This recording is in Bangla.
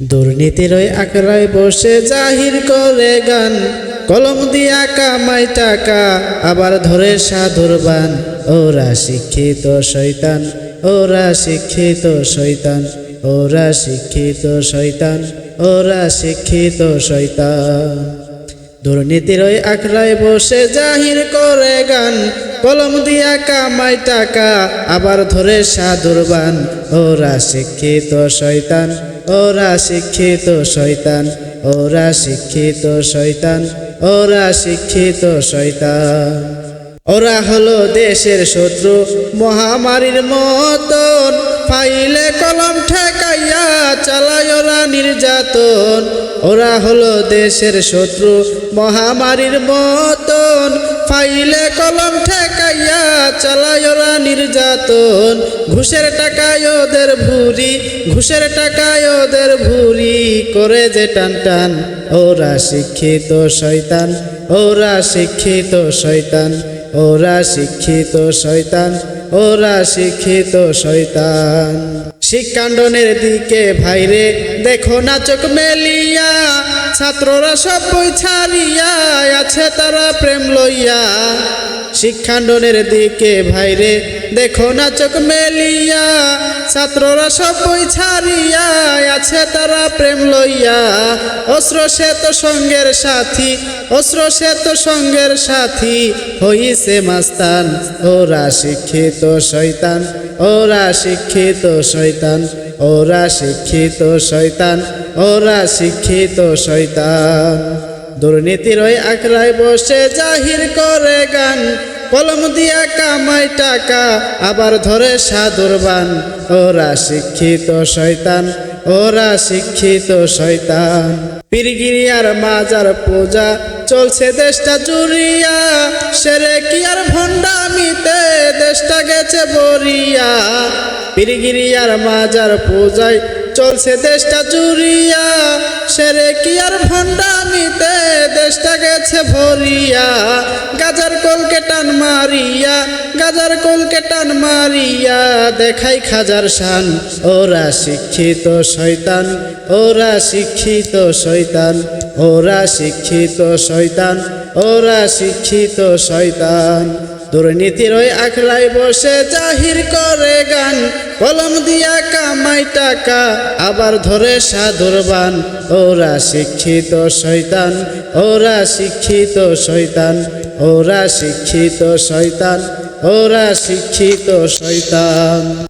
দুর্নীতির আকড়ায় বসে জাহির করে গান। কলম দিয়া কামাই টাকা, আবার ধরে সাধুর বান। ওরা শিক্ষিত শয়তান, ওরা শিক্ষিত শয়তান, ওরা শিক্ষিত শয়তান, ওরা শিক্ষিত শয়তান। দুর্নীতির ওই আখড়ায় বসে জাহির করে গান। কলম দিয়া কামাই টাকা, আবার ধরে সাধুরবান ওরা শিক্ষিত শৈতান ওরা শিক্ষিত শৈতান ওরা শিক্ষিত শৈতান ওরা শিক্ষিত শৈতান ওরা হলো দেশের শত্রু, মহামারীর মতন। ফাইলে কলম ঠেকাইয়া চালায় ওরা নির্যাতন। ওরা হলো দেশের শত্রু, মহামারীর মতন। ফাইলে কলম ঠেকাইয়া চালায় ওরা নির্যাতন। ঘুষের টাকায় ওদের ভুরি ঘুষের টাকায় ওদের ভুরি করে যে টান টান। ওরা শিক্ষিত শয়তান, ওরা শিক্ষিত শয়তান, ওরা শিক্ষিত শয়তান। ওরা শিক্ষিত শয়তান। শিক্ষাণ্ডনের দিকে ভাইরে, দেখো না চোখ মেলিয়া, ছাত্ররা সব ছাড়িয়া আছে তারা প্রেম লইয়া। শিক্ষাণ্ডনের দিকে ভাইরে, দেখো না চোখ মেলিয়া, ছাত্ররা সব বই ছাড়িয়া আছে তারা প্রেম লইয়া। অস্ত্র শ্বেত সঙ্গের সাথী, অস্ত্র শ্বেত সঙ্গের সাথী, হইছে মাস্তান, ওরা শিক্ষিত শৈতান ওরা শিক্ষিত শৈতান ওরা শিক্ষিত শৈতান ওরা শিক্ষিত শয়তান। দুর্নীতির ওই আখড়ায় বসে জাহির করে গান। কলম দিয়া কামাই টাকা, আবার ধরে সাধুরবান ওরা শিক্ষিত শয়তান, ওরা শিক্ষিত শয়তান। পীরগিরিয়ার মাজার পূজা, চলছে দেশটা জুড়িয়া। সেরে কি আর ভণ্ডামিতে দেশটা গেছে বরিয়া। পীরগিরিয়ার মাজার পূজায় চলছে দেশটা জুড়িয়া। সেরে কি আর দেশটা গেছে ভরিয়া, গাজার কলকে টান মারিয়া, গাজার কলকে টান মারিয়া, দেখাই খাজার শান। ওরা শিক্ষিত শৈতান ওরা শিক্ষিত শৈতান ওরা শিক্ষিত শৈতান ওরা শিক্ষিত শয়তান। দুর্নীতির ওই আখলাই বসে জাহির করে গান। কলম দিয়া কামাই টাকা, আবার ধরে সাধুরবান ওরা শিক্ষিত শৈতান ওরা শিক্ষিত শৈতান ওরা শিক্ষিত শৈতান ওরা শিক্ষিত শয়তান।